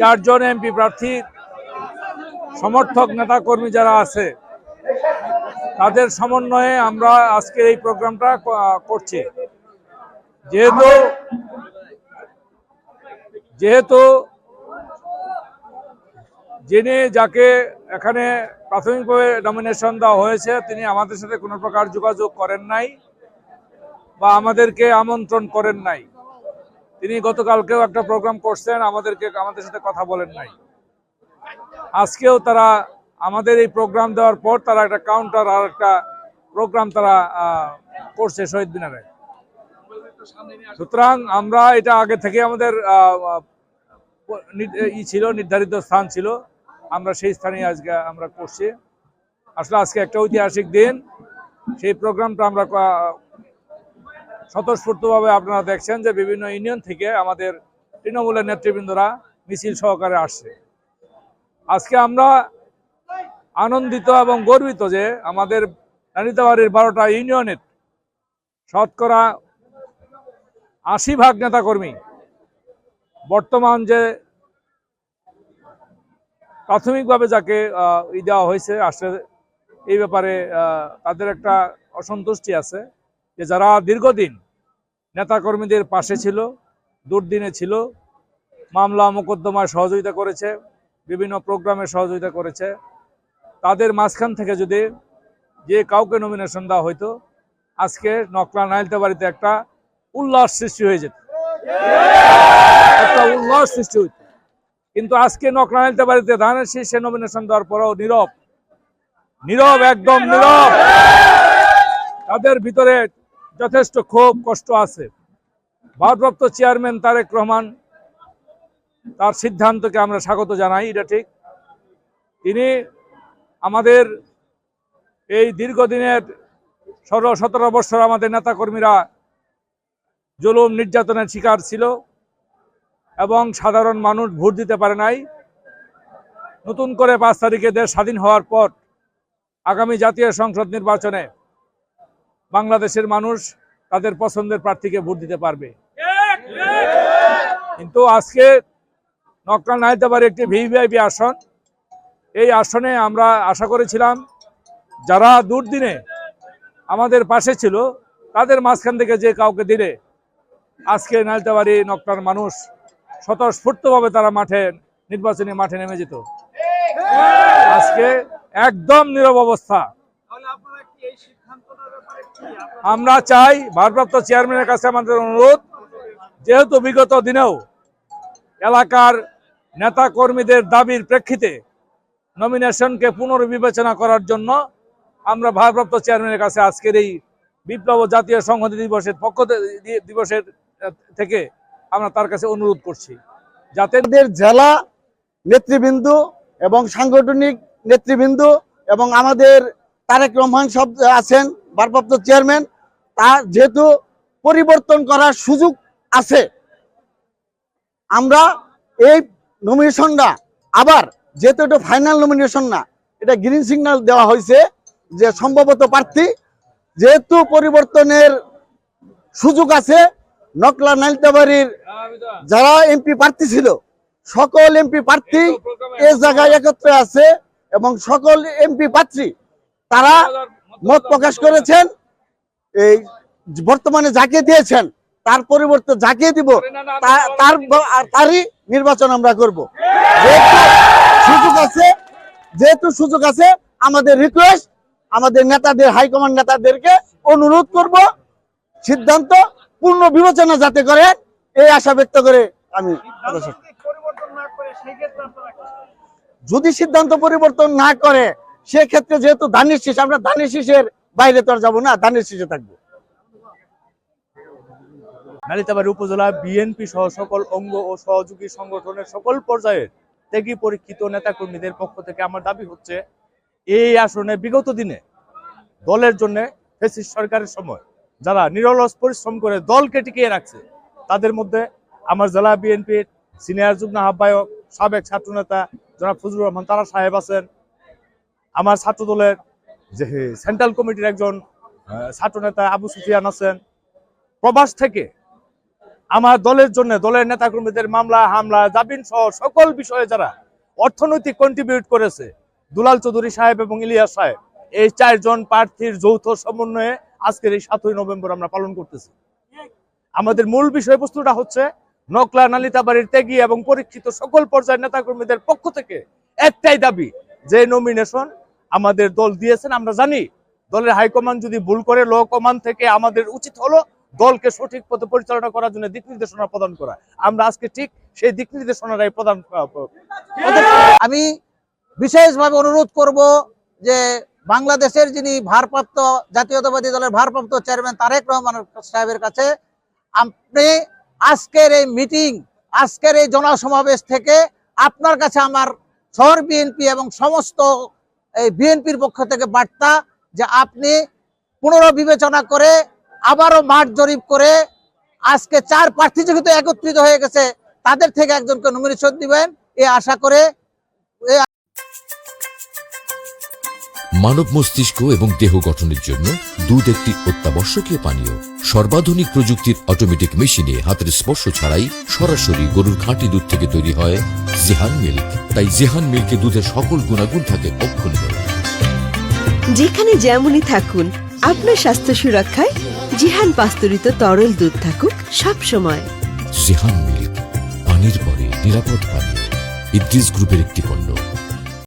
চারজন এমপি প্রার্থী, সমর্থক নেতা কর্মী যারা আছে, তাদের সমন্বয়ে আমরা আজকে এই প্রোগ্রামটা করছি। যেহেতু যেহেতু যিনি যাকে এখানে প্রাথমিকভাবে নমিনেশন দেওয়া হয়েছে, তিনি আমাদের সাথে কোনো প্রকার যোগাযোগ করেন নাই বা আমাদেরকে আমন্ত্রণ করেন নাই। তিনি গতকালকেও একটা প্রোগ্রাম করছেন, আমাদেরকে, আমাদের সাথে কথা বলেন নাই। আজকেও তারা আমাদের এই প্রোগ্রাম দেওয়ার পর তারা একটা কাউন্টার আর একটা প্রোগ্রাম তারা করছে শহীদ মিনারে। সুতরাং আমরা এটা আগে থেকে আমাদের ই ছিল, নির্ধারিত স্থান ছিল। আমরা সেই স্থানে আজকে আমরা করছি। আসলে আজকে একটা ঐতিহাসিক দিন। সেই প্রোগ্রামটা আমরা স্বতঃস্ফূর্তভাবে আপনারা দেখছেন যে বিভিন্ন ইউনিয়ন থেকে আমাদের তৃণমূলের নেতৃবৃন্দরা মিছিল সহকারে আসছে। আজকে আমরা আনন্দিত এবং গর্বিত যে আমাদের নানিতাবাড়ির বারোটা ইউনিয়নের শতকরা আশি ভাগ নেতাকর্মী বর্তমান যে প্রাথমিকভাবে যাকে ই দেওয়া হয়েছে, আসলে এই ব্যাপারে তাদের একটা অসন্তুষ্টি আছে যে যারা দীর্ঘদিন নেতাকর্মীদের পাশে ছিল, দুর্দিনে ছিল, মামলা মোকদ্দমায় সহযোগিতা করেছে, বিভিন্ন প্রোগ্রামে সহযোগিতা করেছে। তাদের মাঝখান থেকে যদি যে কাউকে নমিনেশন দেওয়া হইতো, আজকে নকলা নাইলতে বাড়িতে একটা উল্লাস সৃষ্টি হয়ে যেত। একটা উল্লাস সৃষ্টি হইত। কিন্তু আজকে নকলা নাইলতে বাড়িতে ধানের শীর্ষে নমিনেশন দেওয়ার পরেও নীরব। নীরব, একদম নীরব। তাদের ভিতরে যথেষ্ট ক্ষোভ, কষ্ট আছে। ভারপ্রাপ্ত চেয়ারম্যান তারেক রহমান তার সিদ্ধান্তকে আমরা স্বাগত জানাই, এটা ঠিক। তিনি আমাদের এই দীর্ঘদিনের ষোলো, সতেরো বছর আমাদের নেতাকর্মীরা জুলুম নির্যাতনের শিকার ছিল এবং সাধারণ মানুষ ভোট দিতে পারে নাই। নতুন করে পাঁচ তারিখে দেশ স্বাধীন হওয়ার পর আগামী জাতীয় সংসদ নির্বাচনে বাংলাদেশের মানুষ তাদের পছন্দের প্রার্থীকে ভোট দিতে পারবে। কিন্তু আজকে নকল নাইতাবাড়ি একটি ভিভিআইপি আসন। এই আসনে আমরা আশা করেছিলাম, যারা দুর্দিনে আমাদের পাশে ছিল, তাদের মাঝখান থেকে যে কাউকে দিলে আজকে নাইতাবাড়ি নকটার মানুষ স্বতঃস্ফূর্তভাবে তারা মাঠে, নির্বাচনী মাঠে নেমে যেত। আজকে একদম নীরব অবস্থা। আমরা চাই ভারপ্রাপ্ত চেয়ারম্যানের কাছে আমাদের অনুরোধ, যেহেতু বিগত দিনেও এলাকার নেতা কর্মীদের দাবির প্রেক্ষিতে নমিনেশনকে পুনর্বিবেচনা করার জন্য আমরা ভারপ্রাপ্ত চেয়ারম্যানের কাছে আজকের এই বিপ্লব জাতীয় সংহতি দিবসের পক্ষ দিবসের থেকে আমরা তার কাছে অনুরোধ করছি। যাতে জেলা নেতৃবৃন্দ এবং সাংগঠনিক নেতৃবৃন্দ এবং আমাদের তারেক রহমান সব আছেন ভারপ্রাপ্ত চেয়ারম্যান তার যেহেতু পরিবর্তন করার সুযোগ আছে। আমরা এই নমিনেশনটা আবার যেহেতু এটা ফাইনাল নমিনেশন না এটা গ্রিন সিগন্যাল দেওয়া হয়েছে যে সম্ভবত প্রার্থী যেহেতু পরিবর্তনের সুযোগ আছে নকলা নাইলতাবাড়ির যারা এমপি প্রার্থী ছিল সকল এমপি প্রার্থী এ জায়গায় একত্রে আছে এবং সকল এমপি প্রার্থী তারা মত প্রকাশ করেছেন এই বর্তমানে যাকে দিয়েছেন তার পরিবর্তে যাকে দিব তার তারই নির্বাচন আমরা করব সুযোগ আছে যেহেতু সুযোগ আছে আমাদের রিকোয়েস্ট আমাদের নেতাদের হাইকমান্ড নেতাদেরকে অনুরোধ করব সিদ্ধান্ত পূর্ণ বিবেচনা যাতে করে এই আশা ব্যক্ত করে আমি। যদি সিদ্ধান্ত পরিবর্তন না করে সেক্ষেত্রে যেহেতু ধানের শীষ, আমরা ধানের শীষের বাইরে তো আর যাব না, ধানের শীষে থাকব। নালিতাবাড়ি উপজেলা বিএনপি সহ সকল অঙ্গ ও সহযোগী সংগঠনের সকল পর্যায়ের ত্যাগী পরীক্ষিত নেতাকর্মীদের পক্ষ থেকে আমার দাবি হচ্ছে, এই আসনে বিগত দিনে দলের জন্য ফেসিস সরকারের সময় যারা নিরলস পরিশ্রম করে দলকে টিকিয়ে রাখছে, তাদের মধ্যে আমার জেলা বিএনপির সিনিয়র যুগ্ম আহ্বায়ক, সাবেক ছাত্রনেতা জনাব ফজলুর রহমান তারা সাহেব আছেন আমার ছাত্র দলের যে সেন্ট্রাল কমিটির একজন ছাত্রনেতা আবু সুফিয়ান আছেন প্রবাস থেকে আমার দলের জন্য দলের নেতাকর্মীদের মামলা, হামলা, জামিন সহ সকল বিষয়ে যারা অর্থনৈতিক কন্ট্রিবিউট করেছে, দুলাল চৌধুরী সাহেব এবং ইলিয়াস সাহেব, এই চারজন প্রার্থীর যৌথ সমন্বয়ে আজকের এই সাতই নভেম্বর আমরা পালন করতেছি। আমাদের মূল বিষয়বস্তুটা হচ্ছে নকলা নালিতাবাড়ির ত্যাগী এবং পরীক্ষিত সকল পর্যায়ের নেতাকর্মীদের পক্ষ থেকে একটাই দাবি, যে নমিনেশন আমাদের দল দিয়েছেন, আমরা জানি। দলের হাইকমান্ড যদি ভুল করে লো কমান্ড থেকে আমাদের উচিত হলো দলকে সঠিক পথে পরিচালনা করার জন্য দিক নির্দেশনা প্রদান করা। আমরা আজকে ঠিক সেই দিক নির্দেশনাটাই প্রদান আমি বিশেষভাবে অনুরোধ করব যে বাংলাদেশের যিনি ভারপ্রাপ্ত জাতীয়তাবাদী দলের ভারপ্রাপ্ত চেয়ারম্যান তারেক রহমান সাহেবের কাছে, আপনি আজকের এই মিটিং আজকের এই জনসমাবেশ থেকে আপনার কাছে আমার শহর বিএনপি এবং সমস্ত এই বিএনপির পক্ষ থেকে বার্তা যে আপনি পুনর্বিবেচনা করে, আবারও মাঠ জরিপ করে আজকে চার প্রার্থী যেহেতু একত্রিত হয়ে গেছে, তাদের থেকে একজনকে নমিনেশন দিবেন। এ আশা করে মানব মস্তিষ্ক এবং দেহ গঠনের জন্য দুধ একটি অত্যাবশ্যকীয় পানীয়। সর্বাধুনিক প্রযুক্তির অটোমেটিক মেশিনে হাতের স্পর্শ ছাড়াই সরাসরি গরুর খাঁটি দুধ থেকে তৈরি হয় জেহান মিল্ক তাই জেহান মিল্কে দুধের সকল গুণাগুণ থাকে অক্ষুণ্ণ। যেখানে যেমনই থাকুন আপনার স্বাস্থ্য সুরক্ষায় জিহান পাস্তুরিত তরল দুধ থাকুক সব সময় জেহান মিল্ক পানির পরে নিরাপদ পানীয়। ইদ্রিস গ্রুপের একটি পণ্য।